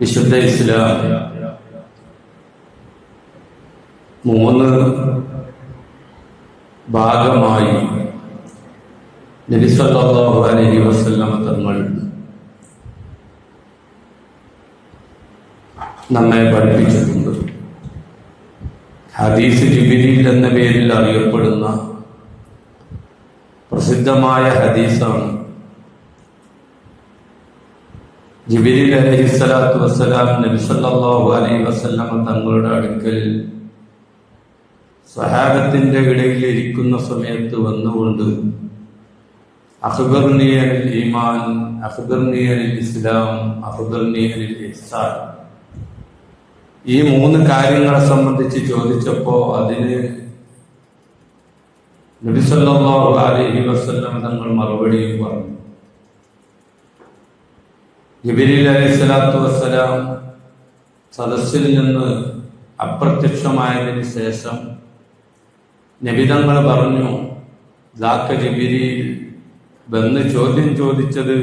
വിശുദ്ധ ഇസ്ലാം. മൂന്ന് ഭാഗമായി നബി സല്ലല്ലാഹു അലൈഹി തങ്ങൾ നമ്മെ പഠിപ്പിച്ചിട്ടുണ്ട്. ഹദീസ് ജിബിലിൽ എന്ന പേരിൽ അറിയപ്പെടുന്ന പ്രസിദ്ധമായ ഹദീസാണ് ജിബിരിൽ അലൈഹി വസ്സലാം നബി സല്ലല്ലാഹു അലൈഹി വസല്ലമ തങ്ങളുടെ അടുക്കൽ സഹാബത്തിന്റെ ഇടയിൽ ഇരിക്കുന്ന സമയത്ത് വന്നുകൊണ്ട് അഖ്ബർനിയനിൽ ഈമാൻ അഖ്ബർനിയനിൽ ഇസ്ലാം അഖ്ബർനിയനിൽ ഇഹ്സാൻ. ഈ മൂന്ന് കാര്യങ്ങളെ സംബന്ധിച്ച് ചോദിച്ചപ്പോ അതിന് നബി സല്ലല്ലാഹു അലൈഹി വസല്ലം തങ്ങൾ മറുപടിയും പറഞ്ഞു. ജിബിരിൽ അലൈഹി സ്വലാത്തു വസ്സലാം സദസ്സിൽ നിന്ന് അപ്രത്യക്ഷമായതിന് ശേഷം നബിതങ്ങൾ പറഞ്ഞു ദാക്ക ജിബിരിയിൽ വന്ന് ചോദ്യം ചോദിച്ചത്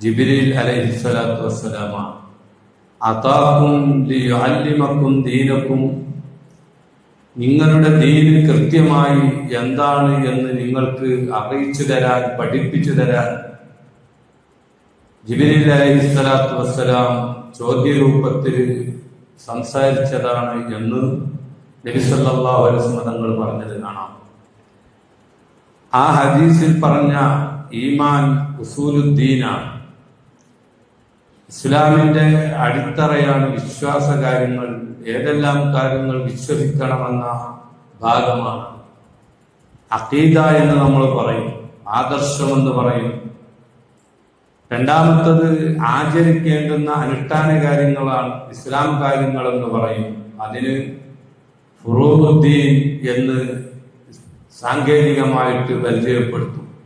ജിബിരിൽ അലൈഹി സ്വലാത്തു വസ്സലാമാണ് അതാക്കും ദീനക്കും. നിങ്ങളുടെ ദീന് കൃത്യമായി എന്താണ് എന്ന് നിങ്ങൾക്ക് അറിയിച്ചു തരാൻ പഠിപ്പിച്ചു തരാൻ ജിബിരിൽ അലൈഹി സ്വലാത്തു വസ്സലാം ചോദ്യരൂപത്തിൽ സംസാരിച്ചതാണ് എന്ന് നബിസല്ലാ തങ്ങൾ പറഞ്ഞത് കാണാം. ആ ഹദീസിൽ പറഞ്ഞ ഈമാൻ ഉസൂലുദ്ദീനാണ് ഇസ്ലാമിന്റെ അടിത്തറയാണ് വിശ്വാസ കാര്യങ്ങൾ ഏതെല്ലാം കാര്യങ്ങൾ വിശ്വസിക്കണമെന്ന ഭാഗമാണ്. അഖീദ എന്ന് നമ്മൾ പറയും ആദർശമെന്ന് പറയും രണ്ടാമത്തത് ആചരിക്കേണ്ടുന്ന അനുഷ്ഠാന കാര്യങ്ങളാണ് ഇസ്ലാം കാര്യങ്ങൾ എന്ന് പറയും. അതിന് ഫുറൂഹുദ്ദീൻ എന്ന് സാങ്കേതികമായിട്ട് പരിചയപ്പെടുത്തും.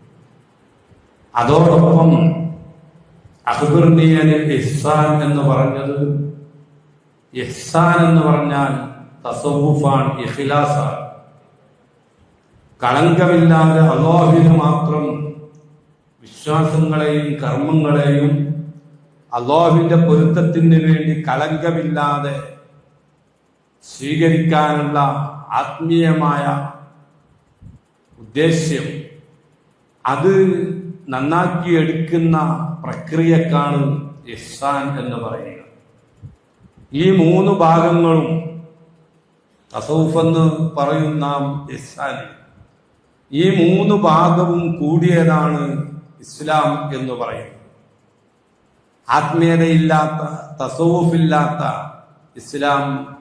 അതോടൊപ്പം അഹ്ബിർനിയനിൽ ഇഹ്സാൻ എന്ന് പറഞ്ഞത് ഇഹ്സാൻ എന്ന് പറഞ്ഞാൽ തസവുഫാൻ ഇഖിലാസാണ്. കളങ്കമില്ലാതെ അള്ളാഹുവിന് മാത്രം വിശ്വാസങ്ങളെയും കർമ്മങ്ങളെയും അള്ളാഹുവിന്റെ പൊരുത്തത്തിന് വേണ്ടി കളങ്കമില്ലാതെ സ്വീകരിക്കാനുള്ള ആത്മീയമായ ഉദ്ദേശ്യം അത് നന്നാക്കി എടുക്കുന്ന പ്രക്രിയക്കാണ് ഇഹ്സാൻ എന്ന് പറയുക ഈ മൂന്ന് ഭാഗങ്ങളും തസൗഫ് എന്ന് പറയും നാം ഇഹ്സാൻ ഈ മൂന്ന് ഭാഗവും കൂടിയതാണ് ഇസ്ലാം എന്ന് പറയുന്നത് ആത്മീയതയില്ലാത്ത തസവൂഫില്ലാത്ത ഇസ്ലാം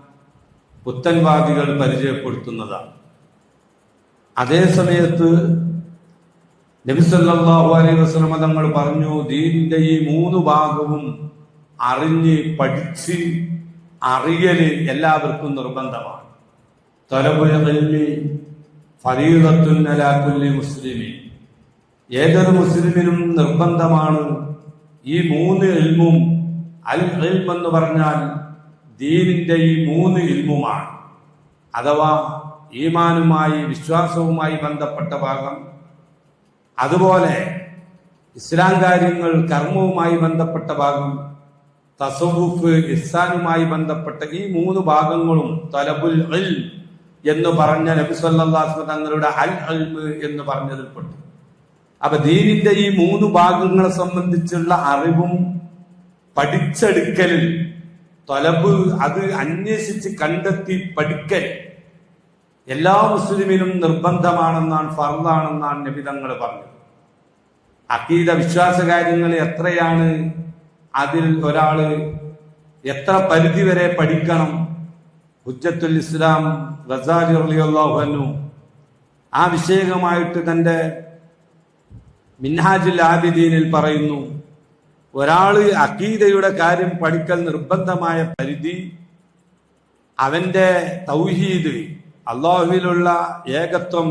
പുത്തൻവാദികൾ പരിചയപ്പെടുത്തുന്നതാണ്. അതേ സമയത്ത് നബിസല്ലാഹു അലൈഹി വസ്ലമ തങ്ങൾ പറഞ്ഞു ദീനിന്റെ ഈ മൂന്ന് ഭാഗവും അറിഞ്ഞ് പഠിച്ച് അറിയൽ എല്ലാവർക്കും നിർബന്ധമാണ്. തൊലപുലി ഫരീദത്തുല്ലി മുസ്ലിമി ഏതൊരു മുസ്ലിമിനും നിർബന്ധമാണ് ഈ മൂന്ന് ഇൽമും അൽ ഇൽം എന്ന് പറഞ്ഞാൽ ദീനിന്റെ ഈ മൂന്ന് ഇൽമുമാണ്. അഥവാ ഈമാനുമായി വിശ്വാസവുമായി ബന്ധപ്പെട്ട ഭാഗം. അതുപോലെ ഇസ്ലാം കാര്യങ്ങൾ കർമ്മവുമായി ബന്ധപ്പെട്ട ഭാഗം. തസവുഫ് ഇസ്സാനുമായി ബന്ധപ്പെട്ട ഈ മൂന്ന് ഭാഗങ്ങളും തലബുൽ അൽ എന്ന് പറഞ്ഞ നബി സല്ലാസ്മ തങ്ങളുടെ അൽ അൽമ് എന്ന് പറഞ്ഞതിൽപ്പെട്ടു. അപ്പൊ ദീനിന്റെ ഈ മൂന്ന് ഭാഗങ്ങളെ സംബന്ധിച്ചുള്ള അറിവും പഠിച്ചെടുക്കലിൽ തൊലബ് അത് അന്വേഷിച്ച് കണ്ടെത്തി പഠിക്കൽ എല്ലാ മുസ്ലിമിനും നിർബന്ധമാണെന്നാണ് ഫർദാണെന്നാണ് നബി തങ്ങൾ പറഞ്ഞത്. അക്കീത വിശ്വാസ കാര്യങ്ങൾ എത്രയാണ് അതിൽ ഒരാൾ എത്ര പരിധി വരെ പഠിക്കണം? ഹുജ്ജത്തുൽ ഇസ്ലാം റസാലി അള്ളാഹുനു ആ വിഷയകമായിട്ട് തന്റെ മിൻഹാജുൽ ആബിദീനിൽ പറയുന്നു ഒരാൾ അക്കീദയുടെ കാര്യം പഠിക്കൽ നിർബന്ധമായ പരിധി അവന്റെ തൗഹീദ് അള്ളാഹുവിലുള്ള ഏകത്വം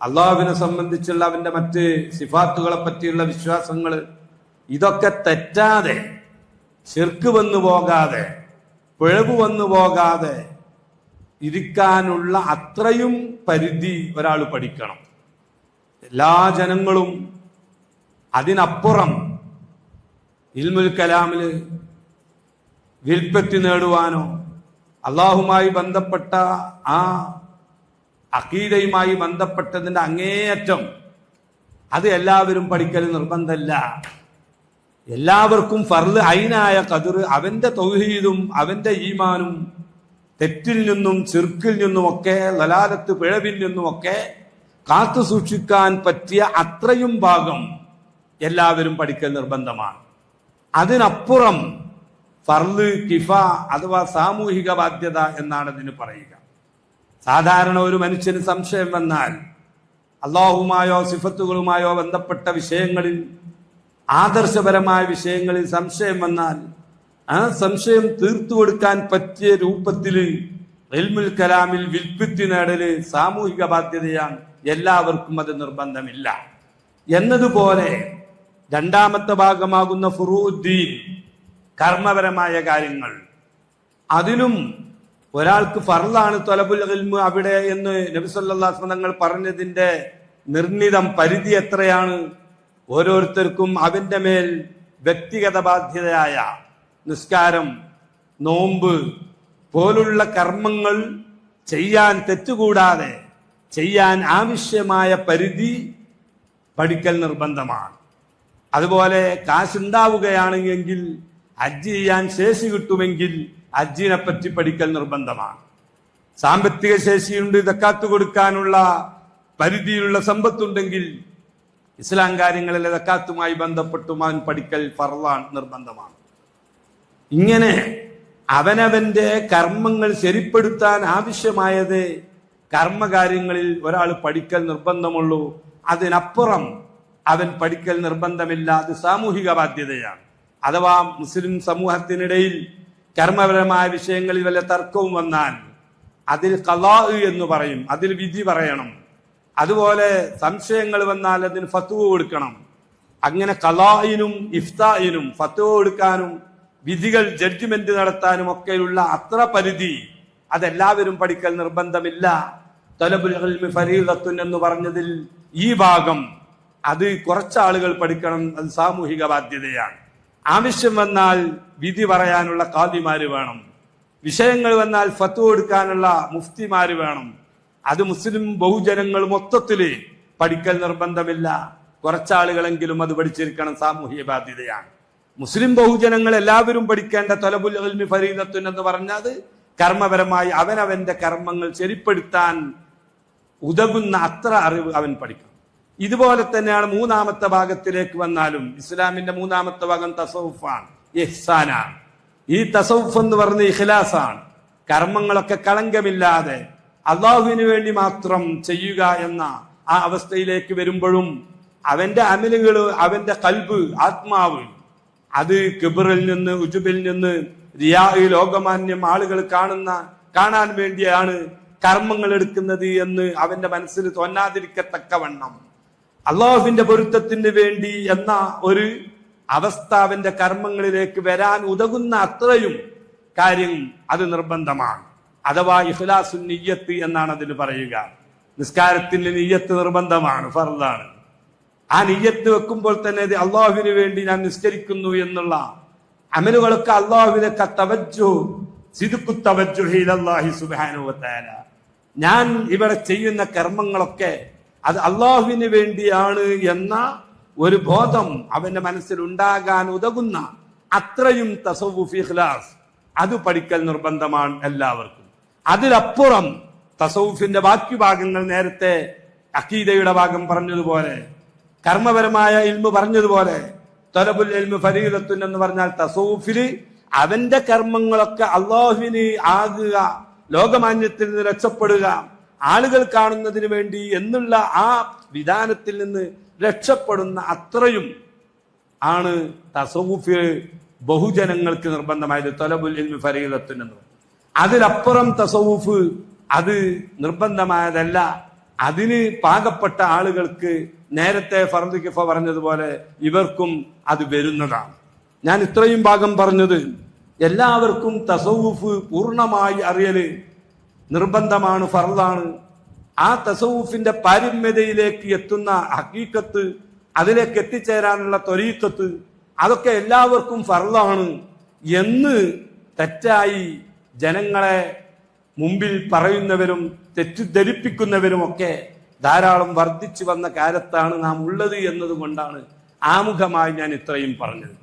അള്ളാഹുവിനെ സംബന്ധിച്ചുള്ള അവന്റെ മറ്റ് സിഫാത്തുകളെ പറ്റിയുള്ള വിശ്വാസങ്ങൾ ഇതൊക്കെ തെറ്റാതെ ചെർക്ക് വന്നു പോകാതെ പിഴവ് വന്നു പോകാതെ ഇരിക്കാനുള്ള അത്രയും പരിധി ഒരാൾ പഠിക്കണം. എല്ലാ ജനങ്ങളും അതിനപ്പുറം ഇൽമുൽ കലാമിൽ വിൽപ്പത്തി നേടുവാനോ അള്ളാഹുമായി ബന്ധപ്പെട്ട ആ അക്കീദയുമായി ബന്ധപ്പെട്ടതിന്റെ അങ്ങേയറ്റം അത് എല്ലാവരും പഠിക്കൽ നിർബന്ധമല്ല എല്ലാവർക്കും ഫർദ് ഐനായ കതിർ അവന്റെ തൗഹീദും അവന്റെ ഈമാനും തെറ്റിൽ നിന്നും ചെറുക്കിൽ നിന്നുമൊക്കെ ലലാലത്ത് പിഴവിൽ നിന്നുമൊക്കെ കാത്തു സൂക്ഷിക്കാൻ പറ്റിയ അത്രയും ഭാഗം എല്ലാവരും പഠിക്കൽ നിർബന്ധമാണ്. അതിനപ്പുറം ഫർദ് കിഫ അഥവാ സാമൂഹിക ബാധ്യത എന്നാണ് ഇതിന് പറയുക. സാധാരണ ഒരു മനുഷ്യന് സംശയം വന്നാൽ അള്ളാഹുമായോ സിഫത്തുകളുമായോ ബന്ധപ്പെട്ട വിഷയങ്ങളിൽ ആദർശപരമായ വിഷയങ്ങളിൽ സംശയം വന്നാൽ ആ സംശയം തീർത്തു കൊടുക്കാൻ പറ്റിയ രൂപത്തിൽ റിൽമുൽ കലാമിൽ വിൽപ്പിത്തി നേടൽ സാമൂഹിക ബാധ്യതയാണ്. എല്ലാവർക്കും അത് നിർബന്ധമില്ല. എന്നതുപോലെ രണ്ടാമത്തെ ഭാഗമാകുന്ന ഫുറൂദ്ദീൻ കർമ്മപരമായ കാര്യങ്ങൾ. അതിലും ഒരാൾക്ക് ഫർലാണ് തൊലബുൽ ഇൽമു അവിടെ എന്ന് നബിസല്ലാസ്മ തങ്ങൾ പറഞ്ഞതിന്റെ നിർണിതം പരിധി എത്രയാണ്? ഓരോരുത്തർക്കും അവന്റെ മേൽ വ്യക്തിഗത ബാധ്യതയായ നിസ്കാരം നോമ്പ് പോലുള്ള കർമ്മങ്ങൾ ചെയ്യാൻ തെറ്റുകൂടാതെ ചെയ്യാൻ ആവശ്യമായ പരിധി പഠിക്കൽ നിർബന്ധമാണ്. അതുപോലെ കാശുണ്ടാവുകയാണെങ്കിൽ ഹജ്ജ് ചെയ്യാൻ ശേഷി കിട്ടുമെങ്കിൽ ഹജ്ജിനെ പറ്റി പഠിക്കൽ നിർബന്ധമാണ്. സാമ്പത്തിക ശേഷിയുണ്ട് ഇതക്കാത്തു കൊടുക്കാനുള്ള പരിധിയിലുള്ള സമ്പത്തുണ്ടെങ്കിൽ ഇസ്ലാം കാര്യങ്ങളിൽ തക്കാത്തുമായി ബന്ധപ്പെട്ടും അവൻ പഠിക്കൽ ഫർളാൻ നിർബന്ധമാണ്. ഇങ്ങനെ അവനവന്റെ കർമ്മങ്ങൾ ശരിപ്പെടുത്താൻ ആവശ്യമായത് കർമ്മകാര്യങ്ങളിൽ ഒരാൾ പഠിക്കൽ നിർബന്ധമുള്ളൂ. അതിനപ്പുറം അവൻ പഠിക്കൽ നിർബന്ധമില്ല അത് സാമൂഹിക ബാധ്യതയാണ്. അഥവാ മുസ്ലിം സമൂഹത്തിനിടയിൽ കർമ്മപരമായ വിഷയങ്ങളിൽ വല്ല തർക്കവും വന്നാൽ അതിൽ കലാ എന്ന് പറയും അതിൽ വിധി പറയണം. അതുപോലെ സംശയങ്ങൾ വന്നാൽ അതിന് ഫത്തുവ കൊടുക്കണം. അങ്ങനെ കലായിനും ഇഫ്തായിനും ഫത്തുവ കൊടുക്കാനും വിധികൾ ജഡ്ജ്മെന്റ് നടത്താനും ഒക്കെയുള്ള അത്ര പരിധി അതെല്ലാവരും പഠിക്കൽ നിർബന്ധമില്ല. തലബുൽ എന്ന് പറഞ്ഞതിൽ ഈ ഭാഗം അത് കുറച്ചാളുകൾ പഠിക്കണം അത് സാമൂഹിക ബാധ്യതയാണ്. ആവശ്യം വന്നാൽ വിധി പറയാനുള്ള കാദിമാര് വേണം. വിഷയങ്ങൾ വന്നാൽ ഫത്വ കൊടുക്കാനുള്ള മുഫ്തിമാർ വേണം. അത് മുസ്ലിം ബഹുജനങ്ങൾ മൊത്തത്തിൽ പഠിക്കൽ നിർബന്ധമില്ല. കുറച്ചാളുകളെങ്കിലും അത് പഠിച്ചിരിക്കണം സാമൂഹിക ബാധ്യതയാണ്. മുസ്ലിം ബഹുജനങ്ങൾ എല്ലാവരും പഠിക്കേണ്ട തൊലബുൽ അൽമി ഫരീദത്തുൻ എന്ന് പറഞ്ഞത് കർമ്മപരമായി അവനവന്റെ കർമ്മങ്ങൾ ശരിപ്പെടുത്താൻ ഉതകുന്ന അത്ര അറിവ് അവൻ പഠിക്കണം ഇതുപോലെ തന്നെയാണ് മൂന്നാമത്തെ ഭാഗത്തിലേക്ക് വന്നാലും ഇസ്ലാമിന്റെ മൂന്നാമത്തെ ഭാഗം തസൗഫാണ് ഇഹ്സാനാണ്. ഈ തസൗഫ് എന്ന് പറഞ്ഞ ഇഖ്ലാസാണ്. കർമ്മങ്ങളൊക്കെ കളങ്കമില്ലാതെ അള്ളാഹുവിന് വേണ്ടി മാത്രം ചെയ്യുക എന്ന ആ അവസ്ഥയിലേക്ക് വരുമ്പോഴും അവന്റെ അമലുകൾ അവന്റെ കൽബ് ആത്മാവ് അത് കിബറിൽ നിന്ന് ഉജുബിൽ നിന്ന് റിയാ ലോകമാന്യം ആളുകൾ കാണുന്ന കാണാൻ വേണ്ടിയാണ് കർമ്മങ്ങൾ എടുക്കുന്നത് എന്ന് അവന്റെ മനസ്സിൽ തോന്നാതിരിക്കത്തക്കവണ്ണം അള്ളാഹുവിന്റെ പൊരുത്തത്തിന് വേണ്ടി എന്ന ഒരു അവസ്ഥ അവന്റെ കർമ്മങ്ങളിലേക്ക് വരാൻ ഉതകുന്ന അത്രയും കാര്യം അത് നിർബന്ധമാണ്. അഥവാ ഇഹ്ലാസു നിയ്യത്ത് എന്നാണ് അതിന് പറയുക. നിസ്കാരത്തിന്റെ നിയ്യത്ത് നിർബന്ധമാണ് ഫർദാണ്. ആ നിയ്യത്ത് വെക്കുമ്പോൾ തന്നെ ഇത് അള്ളാഹുവിന് വേണ്ടി ഞാൻ നിസ്കരിക്കുന്നു എന്നുള്ള അമലുകളൊക്കെ അള്ളാഹുവിനൊക്കെ തവജു സിദുക്കു തവജുഹിലല്ലാഹി സുബാനുവത്താല ഞാൻ ഇവിടെ ചെയ്യുന്ന കർമ്മങ്ങളൊക്കെ അത് അള്ളാഹുവിന് വേണ്ടിയാണ് എന്ന ഒരു ബോധം അവന്റെ മനസ്സിൽ ഉണ്ടാകാൻ ഉതകുന്ന അത്രയും തസവുഫ് ഇഖ്ലാസ്. അത് പഠിക്കൽ നിർബന്ധമാണ് എല്ലാവർക്കും. അതിലപ്പുറം തസവുഫിന്റെ ബാക്കി ഭാഗങ്ങൾ നേരത്തെ അക്കീദയുടെ ഭാഗം പറഞ്ഞതുപോലെ കർമ്മപരമായ ഇൽമു പറഞ്ഞതുപോലെ തൊലബുൽ ഇൽമു ഫരീദത്തുൻ എന്ന് പറഞ്ഞാൽ തസൂഫിൽ അവന്റെ കർമ്മങ്ങളൊക്കെ അള്ളാഹുവിന് ആകുക ലോകമാന്യത്തിൽ നിന്ന് രക്ഷപ്പെടുക ആളുകൾ കാണുന്നതിന് വേണ്ടി എന്നുള്ള ആ വിധാനത്തിൽ നിന്ന് രക്ഷപ്പെടുന്ന അത്രയും ആണ് തസവുഫ് ബഹുജനങ്ങൾക്ക് നിർബന്ധമായത് തൊലബുൽ ഫരീദത്തിനെന്ന്. അതിലപ്പുറം തസവുഫ് അത് നിർബന്ധമായതല്ല. അതിന് പാകപ്പെട്ട ആളുകൾക്ക് നേരത്തെ ഫർദ് കിഫ പറഞ്ഞതുപോലെ ഇവർക്കും അത് വരുന്നതാണ്. ഞാൻ ഇത്രയും ഭാഗം പറഞ്ഞത്. എല്ലാവർക്കും തസവുഫ് പൂർണമായി അറിയൽ നിർബന്ധമാണ് ഫർദാണ്. ആ തസവൂഫിന്റെ പാരമ്യതയിലേക്ക് എത്തുന്ന ഹക്കീക്കത്ത് അതിലേക്ക് എത്തിച്ചേരാനുള്ള ത്വരീക്കത്ത് അതൊക്കെ എല്ലാവർക്കും ഫർദാണ് എന്ന് തെറ്റായി ജനങ്ങളെ മുമ്പിൽ പറയുന്നവരും തെറ്റിദ്ധരിപ്പിക്കുന്നവരും ഒക്കെ ധാരാളം വർദ്ധിച്ചു വന്ന കാലത്താണ് നാം ഉള്ളത് എന്നതുകൊണ്ടാണ് ആമുഖമായി ഞാൻ ഇത്രയും പറഞ്ഞത്.